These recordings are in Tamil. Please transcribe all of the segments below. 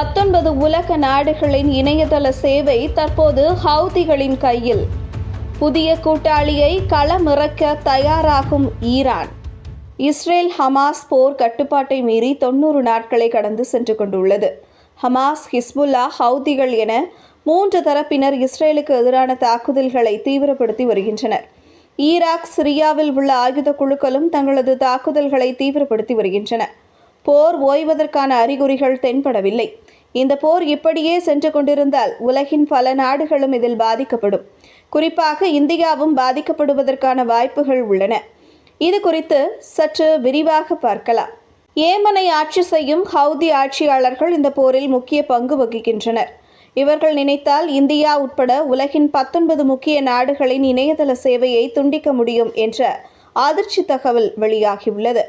பத்தொன்பது உலக நாடுகளின் இணையதள சேவை தற்போது ஹவுதிகளின் கையில். புதிய கூட்டாளியை களமிறக்க தயாராகும் ஈரான். இஸ்ரேல் ஹமாஸ் போர் கட்டுப்பாட்டை மீறி தொண்ணூறு நாட்களை கடந்து சென்று கொண்டுள்ளது. ஹமாஸ் ஹிஸ்புல்லா ஹவுதிகள் என மூன்று தரப்பினர் இஸ்ரேலுக்கு எதிரான தாக்குதல்களை தீவிரப்படுத்தி வருகின்றனர். ஈராக் சிரியாவில் உள்ள ஆயுத குழுக்களும் தங்களது தாக்குதல்களை தீவிரப்படுத்தி வருகின்றன. போர் ஓய்வதற்கான அறிகுறிகள் தென்படவில்லை. இந்த போர் இப்படியே சென்று கொண்டிருந்தால் உலகின் பல நாடுகளும் இதில் பாதிக்கப்படும். குறிப்பாக இந்தியாவும் பாதிக்கப்படுவதற்கான வாய்ப்புகள் உள்ளன. இது குறித்து சற்று விரிவாக பார்க்கலாம். ஏமனை ஆட்சி செய்யும் ஹவுதி ஆட்சியாளர்கள் இந்த போரில் முக்கிய பங்கு வகிக்கின்றனர். இவர்கள் நினைத்தால் இந்தியா உட்பட உலகின் பத்தொன்பது முக்கிய நாடுகளின் இணையதள சேவையை துண்டிக்க முடியும் என்ற அதிர்ச்சி தகவல் வெளியாகியுள்ளது.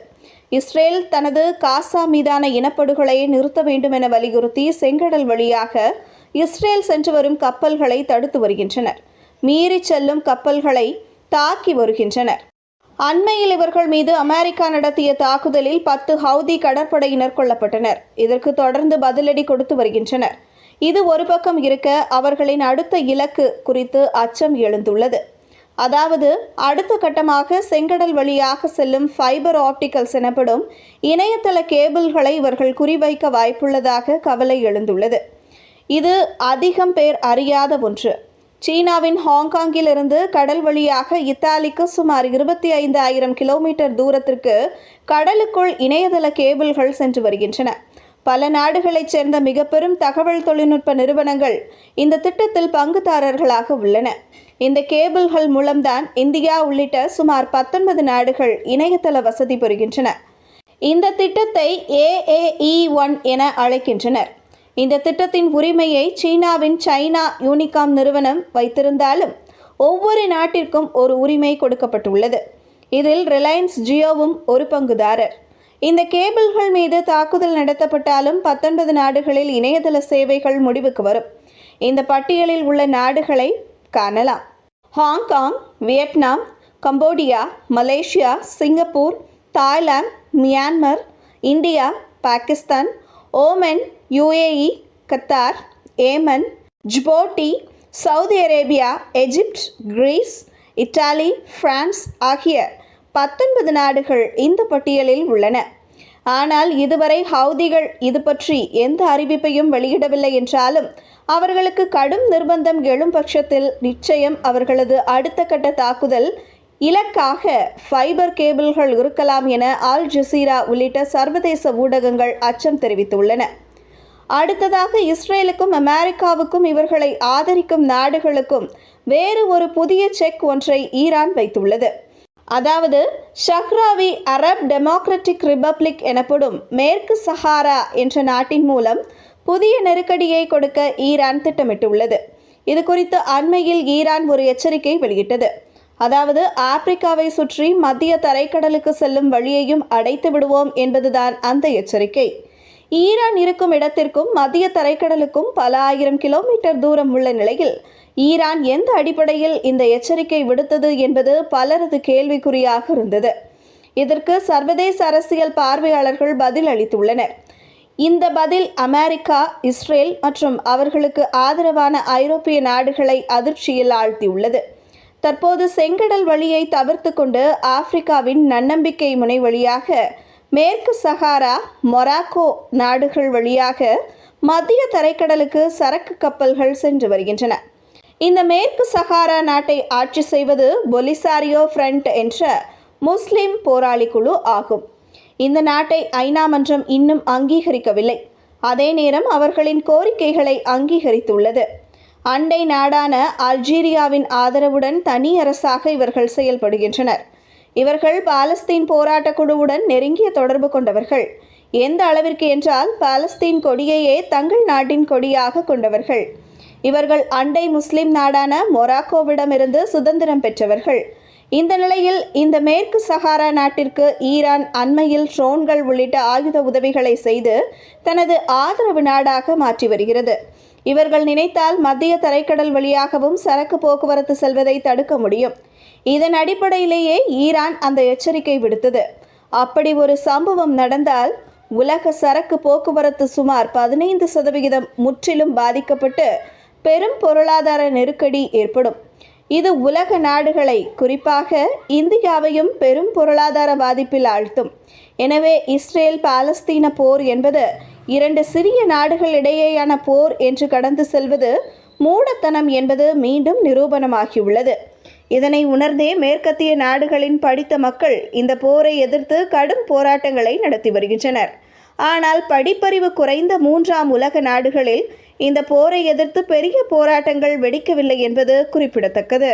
இஸ்ரேல் தனது காசா மீதான இனப்படுகொலையை நிறுத்த வேண்டும் என வலியுறுத்தி செங்கடல் வழியாக இஸ்ரேல் சென்று வரும் கப்பல்களை தடுத்து வருகின்றனர். மீறி செல்லும் கப்பல்களை தாக்கி வருகின்றனர். அண்மையில் இவர்கள் மீது அமெரிக்கா நடத்திய தாக்குதலில் பத்து ஹவுதி கடற்படையினர் கொல்லப்பட்டனர். இதற்கு தொடர்ந்து பதிலடி கொடுத்து வருகின்றனர். இது ஒரு பக்கம் இருக்க அவர்களின் அடுத்த இலக்கு குறித்து அச்சம் எழுந்துள்ளது. அதாவது அடுத்த கட்டமாக செங்கடல் வழியாக செல்லும் ஃபைபர் ஆப்டிகல்ஸ் எனப்படும் இணையதள கேபிள்களை இவர்கள் குறிவைக்க வாய்ப்புள்ளதாக கவலை எழுந்துள்ளது. இது அதிகம் பேர் அறியாத ஒன்று. சீனாவின் ஹாங்காங்கிலிருந்து கடல் வழியாக இத்தாலிக்கு சுமார் இருபத்தி ஐந்து ஆயிரம் கிலோமீட்டர் தூரத்திற்கு கடலுக்குள் இணையதள கேபிள்கள் சென்று வருகின்றன. பல நாடுகளைச் சேர்ந்த மிக பெரும் தகவல் தொழில்நுட்ப நிறுவனங்கள் இந்த திட்டத்தில் பங்குதாரர்களாக உள்ளன. இந்த கேபிள்கள் மூலம்தான் இந்தியா உள்ளிட்ட சுமார் பத்தொன்பது நாடுகள் இணையதள வசதி பெறுகின்றன இந்த திட்டத்தை ஏஏஇ ஒன் என அழைக்கின்றனர். இந்த திட்டத்தின் உரிமையை சீனாவின் சைனா யூனிகாம் நிறுவனம் வைத்திருந்தாலும் ஒவ்வொரு நாட்டிற்கும் ஒரு உரிமை கொடுக்கப்பட்டுள்ளது. இதில் ரிலையன்ஸ் ஜியோவும் ஒரு பங்குதாரர். இந்த கேபிள்கள் மீது தாக்குதல் நடத்தப்பட்டாலும் பத்தொன்பது நாடுகளில் இணையதள சேவைகள் முடிவுக்கு வரும். இந்த பட்டியலில் உள்ள நாடுகளை காணலாம். Hong Kong Vietnam Cambodia Malaysia Singapore Thailand Myanmar India Pakistan Oman UAE Qatar Yemen Djibouti Saudi Arabia Egypt Greece Italy France ஆகிய பத்தொன்பது நாடுகள் இந்த பட்டியலில் உள்ளன. ஆனால் இதுவரை ஹவுதிகள் இது பற்றி எந்த அறிவிப்பையும் வெளியிடவில்லை என்றாலும் அவர்களுக்கு கடும் நிர்பந்தம் எழும் பட்சத்தில் நிச்சயம் அவர்களது அடுத்த கட்ட தாக்குதல் இலக்காக ஃபைபர் கேபிள்கள் இருக்கலாம் என ஆல் ஜசீரா உள்ளிட்ட சர்வதேச ஊடகங்கள் அச்சம் தெரிவித்துள்ளன. அடுத்ததாக இஸ்ரேலுக்கும் அமெரிக்காவுக்கும் இவர்களை ஆதரிக்கும் நாடுகளுக்கும் வேறு ஒரு புதிய செக் ஒன்றை ஈரான் வைத்துள்ளது. அதாவது ஷஹ்ராவி அரப் டெமோக்ராட்டிக் ரிபப்ளிக் எனப்படும் மேற்கு சஹாரா என்ற நாட்டின் மூலம் புதிய நெருக்கடியை கொடுக்க ஈரான் திட்டமிட்டுள்ளது. இது குறித்து அண்மையில் ஈரான் ஒரு எச்சரிக்கை வெளியிட்டது. அதாவது ஆப்பிரிக்காவை சுற்றி மத்திய தரைக்கடலுக்கு செல்லும் வழியையும் அடைத்து விடுவோம் என்பதுதான் அந்த எச்சரிக்கை. ஈரான் இருக்கும் இடத்திற்கும் மத்திய தரைக்கடலுக்கும் பல ஆயிரம் கிலோமீட்டர் தூரம் உள்ள நிலையில் ஈரான் எந்த அடிப்படையில் இந்த எச்சரிக்கை விடுத்தது என்பது பலரது கேள்விக்குறியாக இருந்தது. இதற்கு சர்வதேச அரசியல் பார்வையாளர்கள் பதில் அளித்துள்ளனர். இந்த பதில் அமெரிக்கா இஸ்ரேல் மற்றும் அவர்களுக்கு ஆதரவான ஐரோப்பிய நாடுகளை அதிர்ச்சியில் ஆழ்த்தியுள்ளது. தற்போது செங்கடல் வழியை தவிர்த்து கொண்டு ஆப்பிரிக்காவின் நன்னம்பிக்கை முனை வழியாக மேற்கு சஹாரா மொராக்கோ நாடுகள் வழியாக மத்திய தரைக்கடலுக்கு சரக்கு கப்பல்கள் சென்று வருகின்றன. இந்த மேற்கு சஹாரா நாட்டை ஆட்சி செய்வது பொலிசாரியோ ஃப்ரண்ட் என்ற முஸ்லிம் போராளி குழு ஆகும். இந்த நாட்டை ஐநா மன்றம் இன்னும் அங்கீகரிக்கவில்லை. அதே நேரம் அவர்களின் கோரிக்கைகளை அங்கீகரித்துள்ளது. அண்டை நாடான அல்ஜீரியாவின் ஆதரவுடன் தனி அரசாக இவர்கள் செயல்படுகின்றனர். இவர்கள் பாலஸ்தீன் போராட்ட குழுவுடன் நெருங்கிய தொடர்பு கொண்டவர்கள். எந்த அளவிற்கு என்றால் பாலஸ்தீன் கொடியையே தங்கள் நாட்டின் கொடியாக கொண்டவர்கள். இவர்கள் அண்டை முஸ்லிம் நாடான மொராக்கோவிடமிருந்து சுதந்திரம் பெற்றவர்கள். இந்த நிலையில் இந்த மேற்கு சஹாரா நாட்டிற்கு ஈரான் அண்மையில் ட்ரோன்கள் உள்ளிட்ட ஆயுத உதவிகளை செய்து தனது ஆதரவு நாடாக மாற்றி வருகிறது. இவர்கள் நினைத்தால் மத்திய தரைக்கடல் வழியாகவும் சரக்கு போக்குவரத்து செல்வதை தடுக்க முடியும். இதன் அடிப்படையிலேயே ஈரான் அந்த எச்சரிக்கை விடுத்தது. அப்படி ஒரு சம்பவம் நடந்தால் உலக சரக்கு போக்குவரத்து சுமார் பதினைந்து சதவிகிதம் முற்றிலும் பாதிக்கப்பட்டு பெரும் பொருளாதார நெருக்கடி ஏற்படும். இது உலக நாடுகளை குறிப்பாக இந்தியாவையும் பெரும் பொருளாதார பாதிப்பில் ஆழ்த்தும். எனவே இஸ்ரேல் பாலஸ்தீன போர் என்பது இரண்டு சிறிய நாடுகள் இடையேயான போர் என்று கடந்து செல்வது மூடத்தனம் என்பது மீண்டும் நிரூபணமாகியுள்ளது. இதனை உணர்ந்தே மேற்கத்திய நாடுகளின் படித்த மக்கள் இந்த போரை எதிர்த்து கடும் போராட்டங்களை நடத்தி வருகின்றனர். ஆனால் படிப்பறிவு குறைந்த மூன்றாம் உலக நாடுகளில் இந்த போரை எதிர்த்து பெரிய போராட்டங்கள் வெடிக்கவில்லை என்பது குறிப்பிடத்தக்கது.